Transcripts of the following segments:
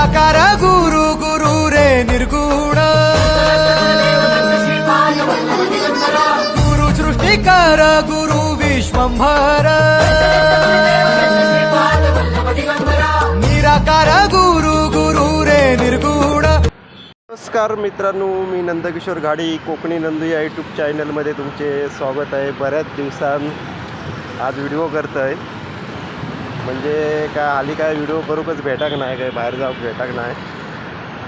निराकार गुरु गुरु रे निर्गुण गुरु सृष्टिकार गुरु विश्वंभर निराकार गुरु गुरु रे निर्गुण नमस्कार मित्रांनो मी नंदकिशोर गाडी कोकणी नंदू या यूट्यूब चॅनलमध्ये तुमचे स्वागत आहे. बऱ्याच दिवसां आज व्हिडिओ करतो आहे म्हणजे काय आली काय व्हिडिओ करूकच भेटाक नाही काय बाहेर जाऊक भेटाक नाही.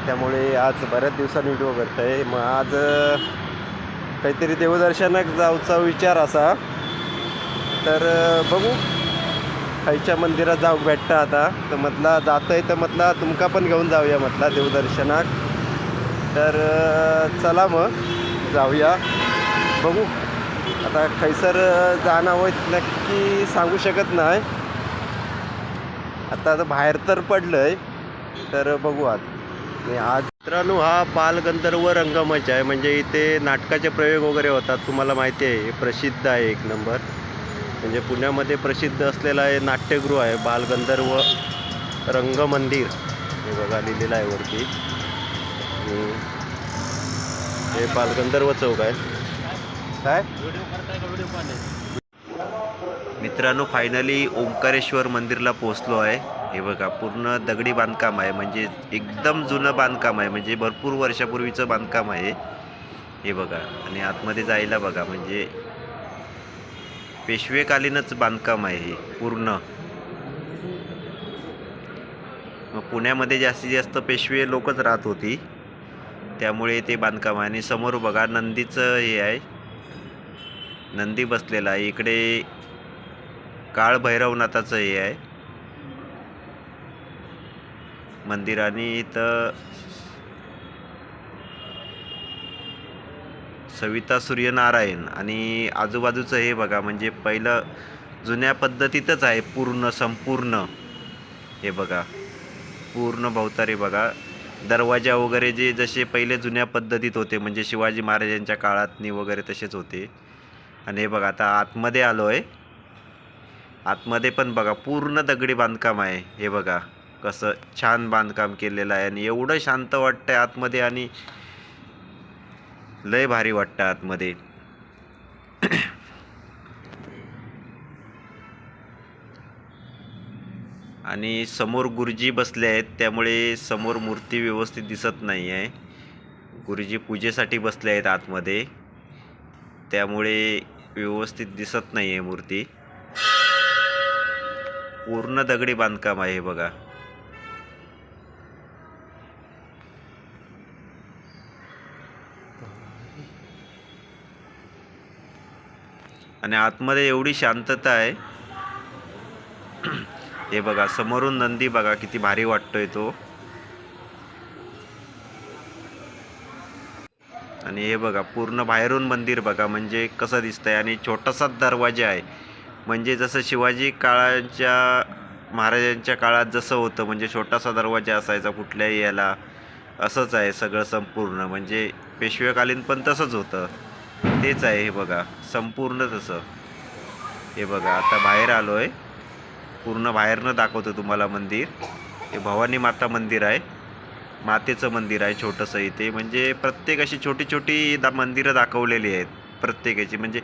त्यामुळे आज बऱ्याच दिवसांनी व्हिडिओ करत आहे मग आज काहीतरी देवदर्शनाक जाऊचा विचार असा. तर बघू. खायच्या मंदिरात जाऊक भेटतं आता. तर म्हटला जातं आहे तर म्हटला तुमका पण घेऊन जाऊया म्हटला देवदर्शनाक. तर चला मग जाऊया. बघू. आता खैसर जाणं होत नक्की सांगू शकत नाही. आता आता बाहेर तर पडलं आहे तर बघू आज आणि आज मित्रांनो हा बालगंधर्व रंगमंच आहे. म्हणजे इथे नाटकाचे प्रयोग वगैरे होतात. तुम्हाला माहिती आहे हे प्रसिद्ध आहे एक नंबर. म्हणजे पुण्यामध्ये प्रसिद्ध असलेलं आहे नाट्यगृह आहे बालगंधर्व रंगमंदिर. हे बघा लिहिलेलं आहे वरती. हे बालगंधर्व चौक आहे. काय? मित्रांनो फायनली ओंकारेश्वर मंदिरला पोहोचलो आहे. हे बघा पूर्ण दगडी बांधकाम आहे म्हणजे एकदम जुनं बांधकाम आहे म्हणजे भरपूर वर्षापूर्वीचं बांधकाम आहे. हे बघा आणि आतमध्ये जायला बघा म्हणजे पेशवेकालीनच बांधकाम आहे हे पूर्ण. मग पुण्यामध्ये जास्तीत जास्त पेशवे लोकच राहत होती. त्यामुळे ते बांधकाम आहे आणि समोर बघा नंदीचं हे आहे. नंदी बसलेला आहे इकडे काळ भैरवनाथाचं हे आहे. मंदिर आणि इथं सविता सूर्यनारायण आणि आजूबाजूचं हे बघा म्हणजे पहिलं जुन्या पद्धतीतच आहे पूर्ण संपूर्ण. हे बघा पूर्ण भवतारे बघा. दरवाजा वगैरे जे जसे पहिले जुन्या पद्धतीत होते म्हणजे शिवाजी महाराजांच्या काळातनी वगैरे तसेच होते. आणि हे बघा आता आतमध्ये आलो आहे आतमध्ये पण बघा पूर्ण दगडी बांधकाम आहे. हे बघा कसं छान बांधकाम केलेलं आहे आणि एवढं शांत वाटतंय आतमध्ये आणि लय भारी वाटतं आतमध्ये. आणि समोर गुरुजी बसले आहेत त्यामुळे समोर मूर्ती व्यवस्थित दिसत नाही आहे. गुरुजी पूजेसाठी बसले आहेत आतमध्ये त्यामुळे व्यवस्थित दिसत नाही आहे मूर्ती. पूर्ण दगडी बांधकाम आहे हे बघा. आणि आतमध्ये एवढी शांतता आहे. हे बघा समोरून नंदी बघा किती भारी वाटतोय तो. आणि हे बघा पूर्ण बाहेरून मंदिर बघा म्हणजे कसं दिसतंय. आणि छोटासाच दरवाजा आहे. म्हणजे जसं शिवाजी काळाच्या महाराजांच्या काळात जसं होतं म्हणजे छोटासा दरवाजा असायचा कुठल्याही याला असंच आहे सगळं संपूर्ण. म्हणजे पेशवेकालीन पण तसंच होतं. तेच आहे हे बघा संपूर्ण तसं. हे बघा आता बाहेर आलो आहे पूर्ण बाहेरनं दाखवतो तुम्हाला मंदिर. हे भवानी माता मंदिर आहे. मातेचं मंदिर आहे छोटंसं इथे. म्हणजे प्रत्येक अशी छोटी छोटी दा मंदिरं दाखवलेली आहेत. प्रत्येकाची. म्हणजे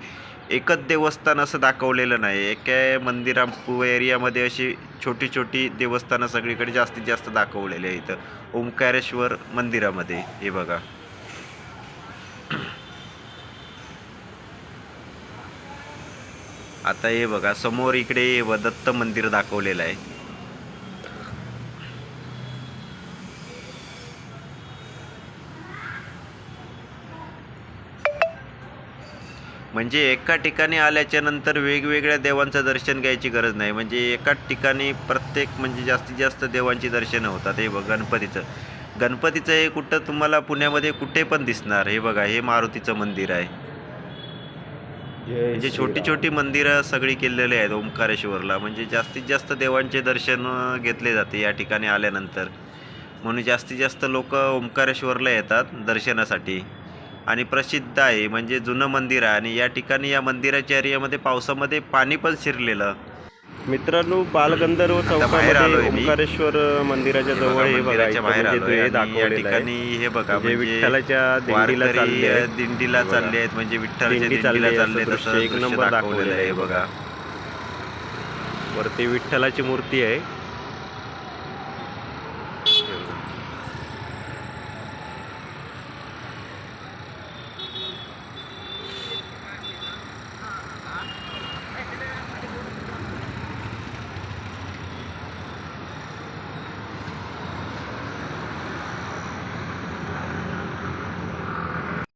एकच देवस्थान असं दाखवलेलं नाही. एका मंदिरा एरियामध्ये अशी छोटी छोटी देवस्थानं सगळीकडे जास्तीत जास्त दाखवलेली आहे इथं ओंकारेश्वर मंदिरामध्ये. हे बघा. आता हे बघा समोर इकडे व दत्त मंदिर दाखवलेलं आहे. म्हणजे एका ठिकाणी आल्याच्यानंतर वेगवेगळ्या देवांचं दर्शन घ्यायची गरज नाही. म्हणजे एकाच ठिकाणी प्रत्येक म्हणजे जास्तीत जास्त देवांची दर्शनं होतात. हे बघ गणपतीचं. गणपतीचं हे कुठं तुम्हाला पुण्यामध्ये कुठे पण दिसणार. हे बघा हे मारुतीचं मंदिर आहे. म्हणजे छोटी छोटी मंदिरं सगळी केलेली आहेत ओंकारेश्वरला. म्हणजे जास्तीत जास्त देवांचे दर्शन घेतले जाते या ठिकाणी आल्यानंतर. म्हणून जास्तीत जास्त लोक ओंकारेश्वरला येतात दर्शनासाठी. आणि प्रसिद्ध आहे म्हणजे जुनं मंदिर आहे. आणि या ठिकाणी या मंदिराच्या एरियामध्ये पावसामध्ये पाणी पण शिरलेलं. मित्रांनो बालगंधर्व बाहेर आलोय चौकामध्ये मी. ओंकारेश्वर मंदिराच्या हे जवळ हे बघा मंदिराच्या इथं बाहेर म्हणजे आलोय. आणि या दाखवलेलं ठिकाणी आहे हे बघा म्हणजे म्हणजे विठ्ठलाच्या दिंडीला वारकरी चालले आहेत. दिंडीला बघा. चालले आहेत म्हणजे विठ्ठलाच्या दिंडी चालली दिंडीला आहे, चालले असं तसं एक दृश्य नंबर दाखवलेलं आहे दाखवलेलं बघा. वरती विठ्ठलाची मूर्ती आहे.